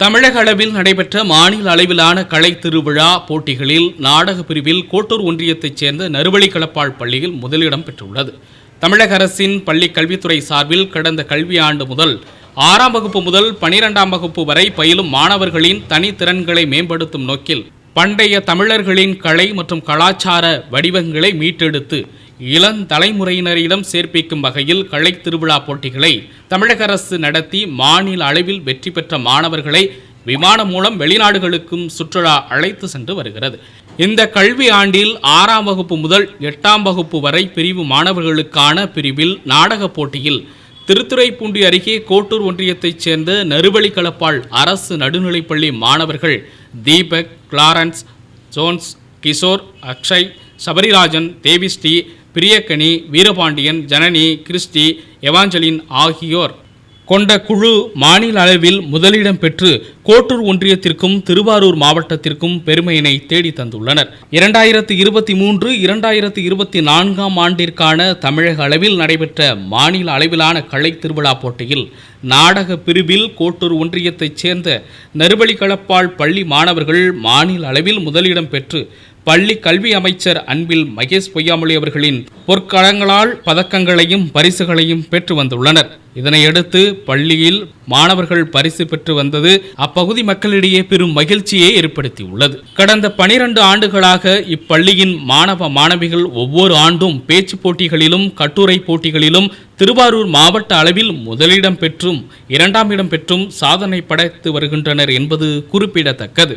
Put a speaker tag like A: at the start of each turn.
A: தமிழக அளவில் நடைபெற்ற மாநில அளவிலான கலை திருவிழா போட்டிகளில் நாடக பிரிவில் கோட்டூர் ஒன்றியத்தைச் சேர்ந்த நறுவழி களப்பாள் பள்ளியில் முதலிடம் பெற்றுள்ளது. தமிழக அரசின் பள்ளி கல்வித்துறை சார்பில் கடந்த கல்வியாண்டு முதல் ஆறாம் வகுப்பு முதல் பனிரெண்டாம் வகுப்பு வரை பயிலும் மாணவர்களின் தனித்திறன்களை மேம்படுத்தும் நோக்கில் பண்டைய தமிழர்களின் கலை மற்றும் கலாச்சார வடிவங்களை மீட்டெடுத்து இளந்தலைமுறையினரிடம் சேர்ப்பிக்கும் வகையில் கலை திருவிழா போட்டிகளை தமிழக அரசு நடத்தி மாநில அளவில் வெற்றி பெற்ற மாணவர்களை விமானம் மூலம் வெளிநாடுகளுக்கும் சுற்றுலா அழைத்து சென்று வருகிறது. இந்த கல்வி ஆண்டில் ஆறாம் வகுப்பு முதல் எட்டாம் வகுப்பு வரை பிரிவு மாணவர்களுக்கான பிரிவில் நாடகப் போட்டியில் திருத்துறைப்பூண்டி அருகே கோட்டூர் ஒன்றியத்தைச் சேர்ந்த நறுவழி களப்பாள் அரசு நடுநிலைப்பள்ளி மாணவர்கள் Deepak Clarence Jones Kishore Akshay Sabarirajan Devisri Priyakani Veerapandian Janani Christy Evangeline ஆகியோர். கொண்ட குழு மாநில அளவில் முதலிடம் பெற்று கோட்டூர் ஒன்றியத்திற்கும் திருவாரூர் மாவட்டத்திற்கும் பெருமையினை தேடி தந்துள்ளனர். இரண்டாயிரத்து இருபத்தி மூன்று இரண்டாயிரத்து இருபத்தி நான்காம் ஆண்டிற்கான தமிழக அளவில் நடைபெற்ற மாநில அளவிலான கலை திருவிழா போட்டியில் நாடக பிரிவில் கோட்டூர் ஒன்றியத்தைச் சேர்ந்த நறுவழி பள்ளி மாணவர்கள் மாநில அளவில் முதலிடம் பெற்று பள்ளி கல்வி அமைச்சர் அன்பில் மகேஷ் பொய்யாமொழி அவர்களின் பொற்களங்களால் பதக்கங்களையும் பரிசுகளையும் பெற்று வந்துள்ளனர். இதனையடுத்து பள்ளியில் மாணவர்கள் பரிசு பெற்று வந்தது அப்பகுதி மக்களிடையே பெரும் மகிழ்ச்சியை ஏற்படுத்தியுள்ளது. கடந்த பனிரெண்டு ஆண்டுகளாக இப்பள்ளியின் மாணவ மாணவிகள் ஒவ்வொரு ஆண்டும் பேச்சு போட்டிகளிலும் கட்டுரை போட்டிகளிலும் திருவாரூர் மாவட்ட அளவில் முதலிடம் பெற்றும் இரண்டாம் இடம் பெற்றும் சாதனை படைத்து வருகின்றனர் என்பது குறிப்பிடத்தக்கது.